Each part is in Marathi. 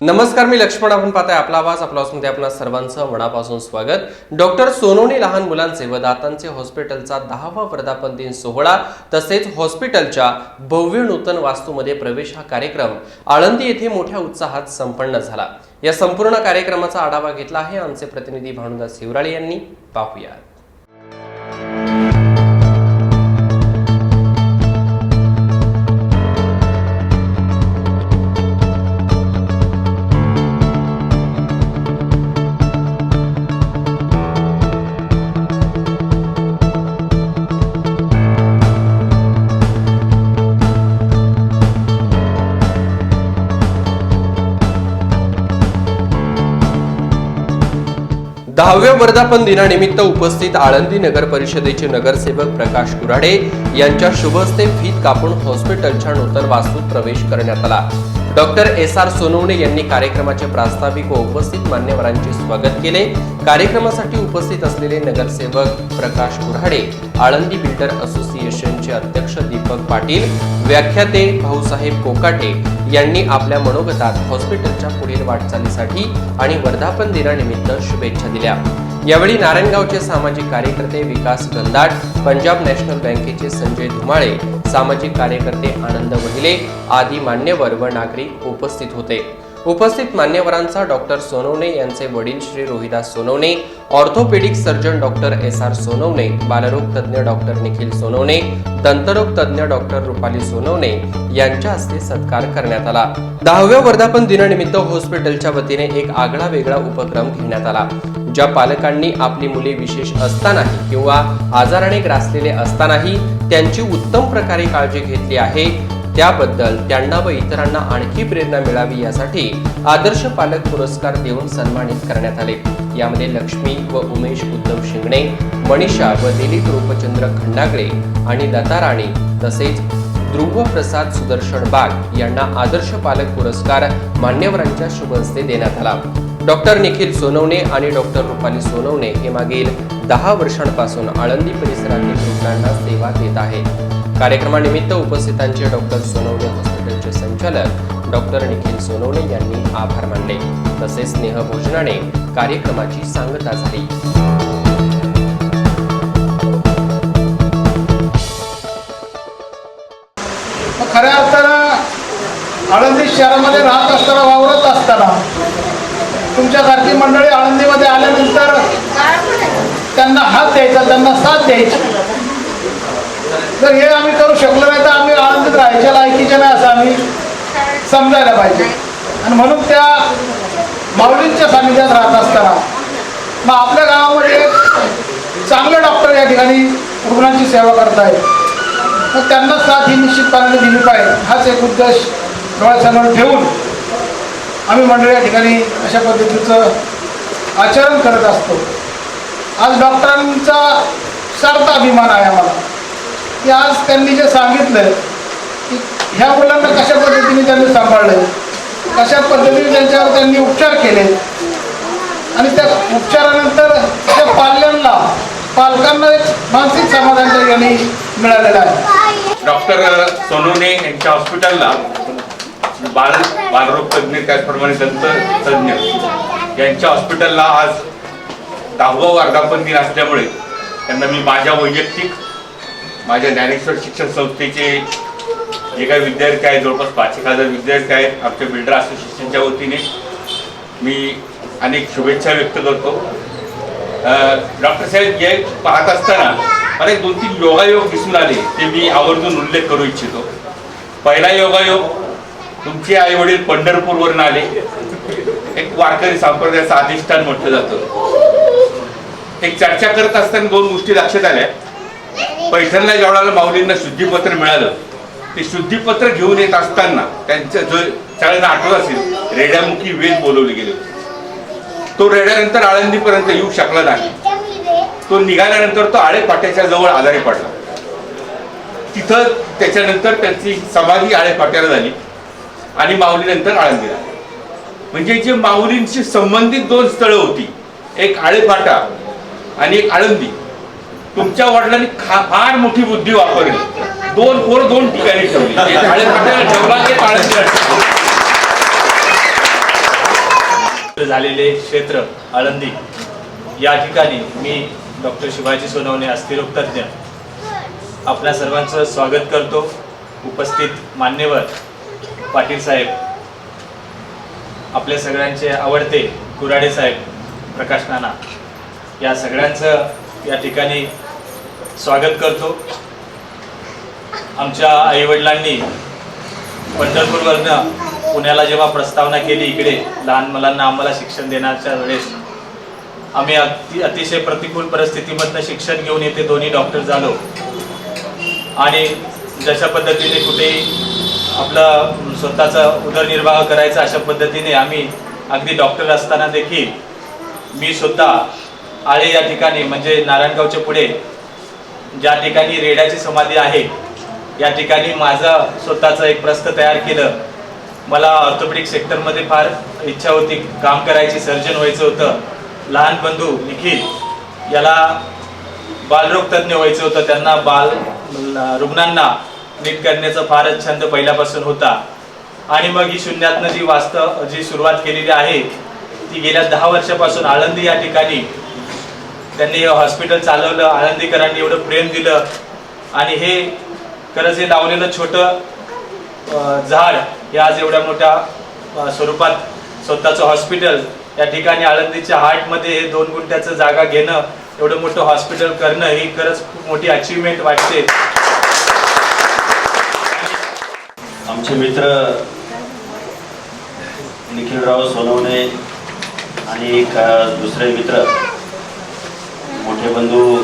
नमस्कार मी लक्ष्मण आपण पाहताय आपला आवाज. आपला आवाजमध्ये आपल्या सर्वांचं मनापासून स्वागत. डॉक्टर सोनवणे लहान मुलांचे व दातांचे हॉस्पिटलचा दहावा वर्धापन दिन सोहळा तसेच हॉस्पिटलच्या भव्य नूतन वास्तूमध्ये प्रवेश हा कार्यक्रम आळंदी येथे मोठ्या उत्साहात संपन्न झाला. या संपूर्ण कार्यक्रमाचा आढावा घेतला आहे आमचे प्रतिनिधी भानुदास हिवराळे यांनी. पाहूया दहाव्या वर्धापन दिनानिमित्त उपस्थित आळंदी नगर परिषदेचे नगरसेवक प्रकाश कुराडे यांच्या शुभस्ते फीत कापून हॉस्पिटलच्या नूतन वास्तूत प्रवेश करण्यात आला. डॉक्टर एस आर सोनवणे यांनी कार्यक्रमाचे प्रास्ताविक व उपस्थित मान्यवरांचे स्वागत केले. कार्यक्रमासाठी उपस्थित असलेले नगरसेवक प्रकाश कुऱ्हाडे आळंदी बिल्डर असोसिएशनचे अध्यक्ष दीपक पाटील व्याख्याते भाऊसाहेब कोकाटे यांनी आपल्या मनोगतात हॉस्पिटलच्या पुढील वाटचालीसाठी आणि वर्धापन दिनानिमित्त शुभेच्छा दिल्या. यावेळी नारायणगावचे सामाजिक कार्यकर्ते विकास गंधाट पंजाब नॅशनल बँकेचे संजय धुमाळे सामाजिक कार्यकर्ते आनंद वहिले आदी मान्यवर व नागरिक उपस्थित होते. उपस्थित मान्यवरांचा डॉक्टर सोनवणे यांचे वडील Shri Rohidas Sonawane orthopaedic surgeon doctor S. R. Sonawane बालरोग तज्ज्ञ डॉक्टर निखिल सोनवणे दंतरोग तज्ज्ञ डॉक्टर रुपाली सोनवणे यांच्या हस्ते सत्कार करण्यात आला. दहाव्या वर्धापन दिनानिमित्त हॉस्पिटलच्या वतीने एक आगळा वेगळा उपक्रम घेण्यात आला. ज्या पालकांनी आपली मुले विशेष असतानाही किंवा आजाराने ग्रासलेले असतानाही त्यांची उत्तम प्रकारे काळजी घेतली आहे त्याबद्दल त्यांना व इतरांना आणखी प्रेरणा मिळावी यासाठी आदर्श पालक पुरस्कार देऊन सन्मानित करण्यात आले. यामध्ये लक्ष्मी व उमेश उद्धव शिंगणे मनीषा व दिलीप रूपचंद्र खंडागळे आणि लता राणी तसेच ध्रुव प्रसाद सुदर्शन बाग यांना आदर्श पालक पुरस्कार मान्यवरांच्या शुभहस्ते देण्यात आला. डॉक्टर निखिल सोनवणे आणि डॉक्टर रुपाली सोनवणे हे मागील दहा वर्षांपासून आळंदी परिसरातील रुग्णांना सेवा देत आहेत. कार्यक्रमानिमित्त उपस्थितांचे डॉक्टर सोनवणे हॉस्पिटलचे संचालक डॉक्टर निखिल सोनवणे यांनी आभार मानले. तसेच स्नेहभोजनाने कार्यक्रमाची सांगता झाली. खऱ्या अर्थानं आळंदी शहरामध्ये राहत असताना वावरत असताना तुमच्यासारखी मंडळी आळंदीमध्ये आल्यानंतर त्यांना हात द्यायचा त्यांना साथ द्यायची. जर हे आम्ही करू शकलो नाही तर आम्ही आनंदित राहायच्या लायकीच्या नाही असं आम्ही समजायला पाहिजे. आणि म्हणून त्या माऊलींच्या सानिध्यात राहत असताना मग आपल्या गावामध्ये चांगले डॉक्टर या ठिकाणी रुग्णांची सेवा करतायत. मग त्यांना साथ ही निश्चितपणाने दिली पाहिजे. हाच एक उद्देश डोळ्यासमोर ठेवून आम्ही मंडळी या ठिकाणी अशा पद्धतीचं आचरण करत असतो. आज डॉक्टरांचा सार्थ अभिमान आहे आम्हाला. की आज त्यांनी जे सांगितलं की ह्या मुलांना कशा पद्धतीने त्यांनी सांभाळलं कशा पद्धतीने त्यांच्यावर त्यांनी उपचार केले आणि त्या उपचारानंतर त्या पाल्यांना पालकांना एक मानसिक समाधान त्या ठिकाणी मिळालेलं आहे. डॉक्टर सोनूने यांच्या हॉस्पिटलला बाल बालरोग तज्ज्ञ त्याचप्रमाणे दंत तज्ज्ञ यांच्या हॉस्पिटलला आज दहावा वर्धापन दिन असल्यामुळे त्यांना मी माझ्या वैयक्तिक माझ्या ज्ञानेश्वर शिक्षण संस्थेचे जे काही विद्यार्थी आहेत जवळपास पाच एक हजार विद्यार्थी आहेत आमच्या बिल्डर असोसिएशनच्या वतीने मी अनेक शुभेच्छा व्यक्त करतो. डॉक्टर साहेब हे पाहत असताना मला एक दोन तीन योगायोग दिसून आले ते मी आवर्जून उल्लेख करू इच्छितो. पहिला योगायोग तुमचे आई वडील पंढरपूरवरून आले. एक वारकरी संप्रदायाचं अधिष्ठान म्हटलं जातं. एक चर्चा करत असताना दोन गोष्टी लक्षात आल्या. पैठणला जेवढाला माऊलींना शुद्धीपत्र मिळालं. ते शुद्धीपत्र घेऊन येत असताना त्यांचं जो सगळ्यांना आठवत असेल रेड्यामुखी वेद बोलवले गेले. तो रेड्यानंतर आळंदीपर्यंत येऊ शकला नाही. तो निघाल्यानंतर तो आळे पाट्याच्या जवळ आजारी पडला. तिथं त्याच्यानंतर त्यांची समाधी आळे पाट्याला झाली आणि माऊलीनंतर आळंदीला म्हणजे जे माऊलींशी संबंधित दोन स्थळं होती एक आळेपाटा आणि एक आळंदी तुमच्या वडिलांनी फार मोठी बुद्धी वापरली. दोन पोर दोन ठिकाणी ठेवली. ठेवला झालेले क्षेत्र आळंदी. या ठिकाणी मी डॉक्टर शिवाजी सोनवणे अस्थिरोग तज्ज्ञ आपल्या सर्वांचं स्वागत करतो. उपस्थित मान्यवर पाटील साहेब. आपल्या सगळ्यांचे आवडते कुराडे साहेब प्रकाश नाना. या सगळ्यांचं या ठिकाणी स्वागत करतो. आमच्या आईवडिलांनी पंढरपूरवरनं पुण्याला जेव्हा प्रस्तावना केली इकडे लहान मुलांना आम्हाला शिक्षण देण्याच्या वेळेस आम्ही अति अतिशय प्रतिकूल परिस्थितीमधनं शिक्षण घेऊन येथे दोन्ही डॉक्टर झालो. आणि जशा पद्धतीने कुठेही आपलं स्वतःचा उदरनिर्वाह करायचा अशा पद्धतीने आम्ही अगदी डॉक्टर असताना देखील मी स्वतः आळे या ठिकाणी म्हणजे नारायणगावच्या पुढे ज्या ठिकाणी रेड्याची समाधी आहे या ठिकाणी माझं स्वतःचं एक प्रस्थ तयार केलं. मला ऑर्थोपेडिक सेक्टरमध्ये फार इच्छा होती काम करायची सर्जन व्हायचं होतं. लहान बंधू निखिल याला बालरोग तज्ज्ञ व्हायचं होतं. त्यांना बाल रुग्णांना नीट करण्याचा फारच छंद पहिल्यापासून होता. आणि मग ही शून्यातनं जी वास्तव जी सुरुवात केलेली आहे ती गेल्या दहा वर्षापासून आळंदी या ठिकाणी त्यांनी हे हॉस्पिटल चालवलं आळंदीकरांनी एवढं प्रेम दिलं. आणि हे खरंच हे लावलेलं छोटं झाड हे आज एवढ्या मोठ्या स्वरूपात स्वतःचं हॉस्पिटल या ठिकाणी आळंदीच्या हार्टमध्ये हे दोन गुंठ्याचं जागा घेणं एवढं मोठं हॉस्पिटल करणं ही खरंच खूप मोठी अचिव्हमेंट वाटते. आमचे मित्र निखिलराव सोनवणे आणि दुसरे मित्र बंधू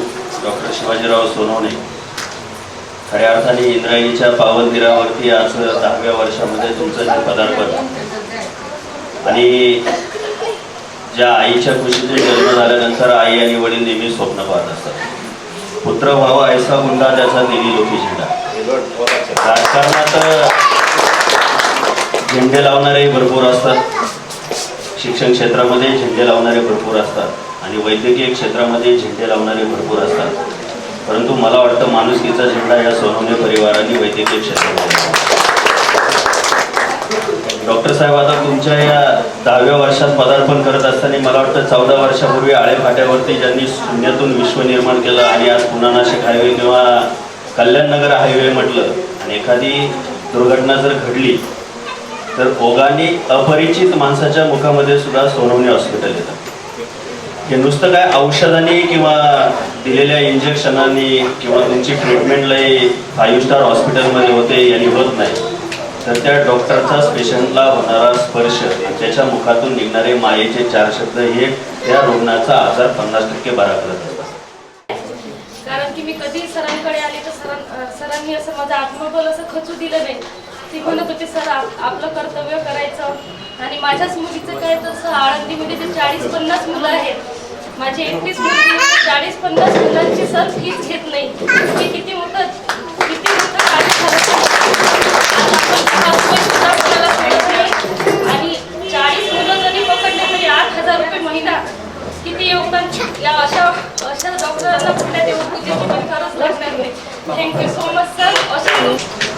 डॉक्टर शिवाजीराव सोनवणे. खऱ्या अर्थाने इंद्रायणीच्या पावनगिरावरती आज दहाव्या वर्षामध्ये तुमचं जे पदार्पण. आणि ज्या आईच्या खुशीचे जन्म झाल्यानंतर आई आणि वडील नेहमी स्वप्न पाहत असतात. पुत्र व्हावा ऐसा गुंडा त्याचा नेहमी लोकी झेंडा. राजकारणात झेंडे लावणारे भरपूर असतात. शिक्षण क्षेत्रामध्ये झेंडे लावणारे भरपूर असतात. आणि वैद्यकीय क्षेत्रामध्ये झेंडे लावणारे भरपूर असतात. परंतु मला वाटतं माणुसकीचा झेंडा या सोनवणे परिवाराने वैद्यकीय क्षेत्रामध्ये डॉक्टर साहेब आता तुमच्या या दहाव्या वर्षात पदार्पण करत असताना मला वाटतं चौदा वर्षापूर्वी आळेफाट्यावरती ज्यांनी शून्यातून विश्व निर्माण केलं आणि आज पुन्हा नाशिक हायवे किंवा कल्याणनगर हायवे म्हटलं आणि एखादी दुर्घटना जर घडली तर ओघाने अपरिचित माणसाच्या मुखामध्ये सुद्धा सोनवणे हॉस्पिटल येतं. हे नुसतं काय औषधाने किंवा दिलेल्या इंजेक्शनाने किंवा तुमची ट्रीटमेंट लय फाईव्ह स्टार हॉस्पिटलमध्ये होते यांनी होत नाही. तर त्या डॉक्टरचा पेशंटला होणारा स्पर्श त्याच्या मुखातून निघणारे मायेचे चार शब्द हे त्या रुग्णाचा आजार पन्नास टक्के बरा करत असतात कारण की मी कधी सरांकडे आले तर सरां सरांनी असं माझं आत्मबल असं खचू दिलं नाही. ती म्हणत होती सर आपलं कर्तव्य करायचं. आणि माझ्याच मुलीचं काय तसं आळंदीमध्ये जे चाळीस पन्नास मुलं आहेत. माझी एकवीस मुलगी चाळीस पन्नास मुलांची सर फीच घेत नाही. हे किती मोठं किती मोठं कार्य झालं आणि चाळीस मुलं जरी पकडले तरी आठ हजार रुपये महिना किती योगदान? या अशा अशा डॉक्टरांना कुठल्या पण खरंच लागणार नाही. थँक्यू सो मच सर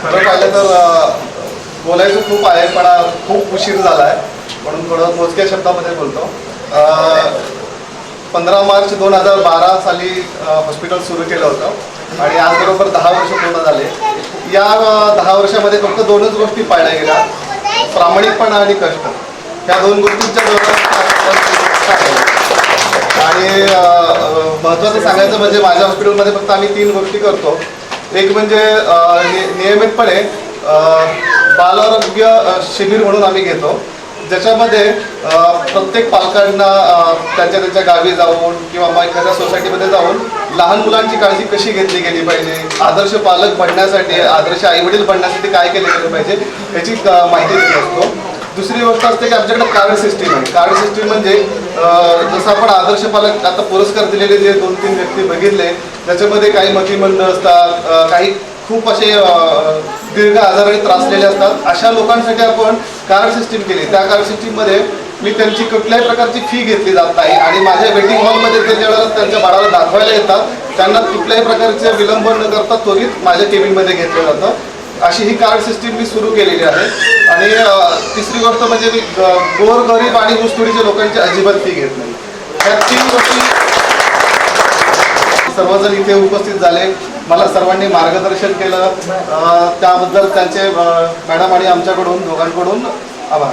खरं पाहिलं तर बोलायचं खूप आहे पण खूप उशीर झाला आहे म्हणून थोडं मोजक्या शब्दामध्ये बोलतो. पंधरा मार्च दोन हजार बारा साली हॉस्पिटल सुरू केलं होतं. आणि आज बरोबर दहा वर्ष पूर्ण झाले. या दहा वर्षामध्ये फक्त दोनच गोष्टी पाळल्या गेल्या. प्रामाणिकपणा आणि कष्ट. ह्या दोन गोष्टींच्या आणि महत्त्वाचं सांगायचं म्हणजे माझ्या हॉस्पिटलमध्ये फक्त आम्ही तीन गोष्टी करतो. एक म्हणजे नियमितपणे बालारोग्य शिबिर म्हणून आम्ही घेतो. ज्याच्यामध्ये प्रत्येक पालकांना त्यांच्या त्यांच्या गावी जाऊन किंवा मग एखाद्या सोसायटीमध्ये जाऊन लहान मुलांची काळजी कशी घेतली गेली पाहिजे? आदर्श पालक बनण्यासाठी आदर्श आईवडील बनण्यासाठी काय केले गेले पाहिजे? याची माहिती देत असतो. दुसरी गोष्ट असते की आमच्याकडे कार्ड सिस्टीम आहे. कार्ड सिस्टीम म्हणजे जसं आपण आदर्श पालक आता पुरस्कार दिलेले जे दोन तीन व्यक्ती बघितले त्याच्यामध्ये काही मतिमंद असतात काही खूप असे दीर्घ आजाराने त्रासलेले असतात. अशा लोकांसाठी आपण कार्ड सिस्टीम केली. त्या कार्ड सिस्टीममध्ये मी त्यांची कुठल्याही प्रकारची फी घेतली जात नाही. आणि माझ्या वेटिंग हॉलमध्ये ते ज्यावेळेला त्यांच्या बाळाला दाखवायला येतात त्यांना कुठल्याही प्रकारचे विलंब न करता त्वरित माझ्या केबिनमध्ये घेतलं जातं. अशी ही कार्ड सिस्टीम मी सुरू केलेली आहे. आणि तिसरी गोष्ट म्हणजे मी गोरगरीब आणि घुसखोरीच्या लोकांची अजिबात फी घेत नाही. ह्या तीन गोष्टी सर्वजण इथे उपस्थित झाले. मला सर्वांनी मार्गदर्शन केलं. त्याबद्दल त्यांचे मॅडम आणि आमच्याकडून दोघांकडून आभार.